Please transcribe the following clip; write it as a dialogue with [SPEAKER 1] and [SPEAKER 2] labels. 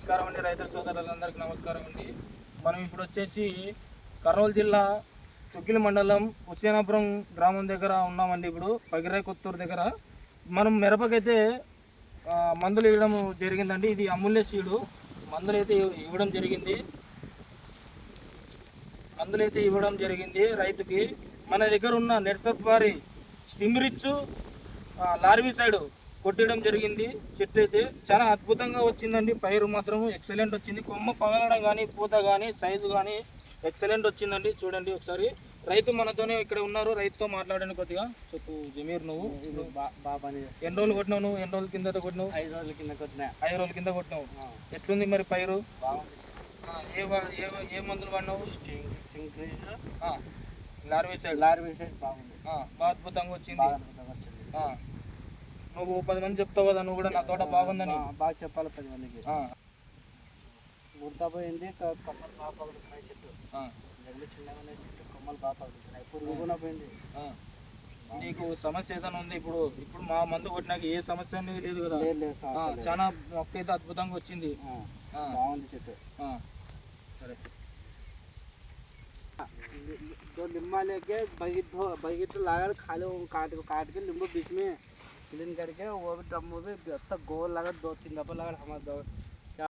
[SPEAKER 1] నమస్కారం అండి. రైతుల సోదరులందరికీ నమస్కారం అండి. మనం ఇప్పుడు వచ్చేసి కర్నూలు జిల్లా తుక్కిలి మండలం హుస్సేనాపురం గ్రామం దగ్గర ఉన్నామండి ఇప్పుడు పగిరాయ్ కొత్తూరు దగ్గర. మనం మిరపకైతే మందులు ఇవ్వడం జరిగిందండి. ఇది అమూల్య సీడు. మందులు అయితే ఇవ్వడం జరిగింది. మందులు అయితే ఇవ్వడం జరిగింది రైతుకి. మన దగ్గర ఉన్న నెట్సప్ వారి స్టిమ్రిచ్ లార్వీ సైడు కొట్టడం జరిగింది. చెట్టు అయితే చాలా అద్భుతంగా వచ్చిందండి. పైరు మాత్రం ఎక్సలెంట్ వచ్చింది. కొమ్మ పగలడం కానీ పూత కానీ సైజు కానీ ఎక్సలెంట్ వచ్చిందండి. చూడండి ఒకసారి. రైతు మనతోనే ఇక్కడ ఉన్నారు. రైతుతో మాట్లాడండి కొద్దిగా. చెప్పు జమీర్ నువ్వు. ఎన్ని రోజులు కొట్టినావు నువ్వు? ఎన్ని రోజుల కింద కొట్టినావు?
[SPEAKER 2] ఐదు రోజుల కింద కొట్టిన.
[SPEAKER 1] ఐదు రోజుల కింద కొట్టినావు. ఎట్లుంది మరి పైరు? ఏ ఏ మందులు వాడినావు? ఆ, లార్వీ సైడ్.
[SPEAKER 2] లారీ వేసేది బాగుంది.
[SPEAKER 1] బాగా అద్భుతంగా వచ్చింది
[SPEAKER 2] బాగా అద్భుతంగా వచ్చింది
[SPEAKER 1] ఆ. నువ్వు పది మంది చెప్తావు కదా నువ్వు కూడా నా తోట బాగుందని
[SPEAKER 2] బా- బాగా చెప్పాలి పది మందికి
[SPEAKER 1] ఆ,
[SPEAKER 2] ముడత పోయింది క- కొమ్మలు బాగా పగులుతున్నాయి చెట్టు
[SPEAKER 1] ఆ,
[SPEAKER 2] జగలు చిన్నగా ఉన్నాయి చెట్టు కొమ్మలు బాగా పగులుతున్నాయి పురుగు కూడా పోయింది
[SPEAKER 1] ఆ. నీకు సమస్య ఏదైనా ఉంది ఇప్పుడు ఇప్పుడు మా మందు కొట్టినాక ఏ సమస్య అనేది లేదు కదా
[SPEAKER 2] లేదు లేదు
[SPEAKER 1] ఆ,
[SPEAKER 2] సమస్య లేదు.
[SPEAKER 1] చాలా మొక్క అయితే అద్భుతంగా వచ్చింది
[SPEAKER 2] ఆ,
[SPEAKER 1] ఆ,
[SPEAKER 2] బాగుంది చెట్టు
[SPEAKER 1] ఆ. సరే
[SPEAKER 2] दो लिम्बा लेके बगीट धो बगीट लगा खाली वो काट को काट के नींबू बीच में क्लीन करके वो भी तब मुझे जब तक गोल लगा, दो तीन दफ़ा लगत हमारे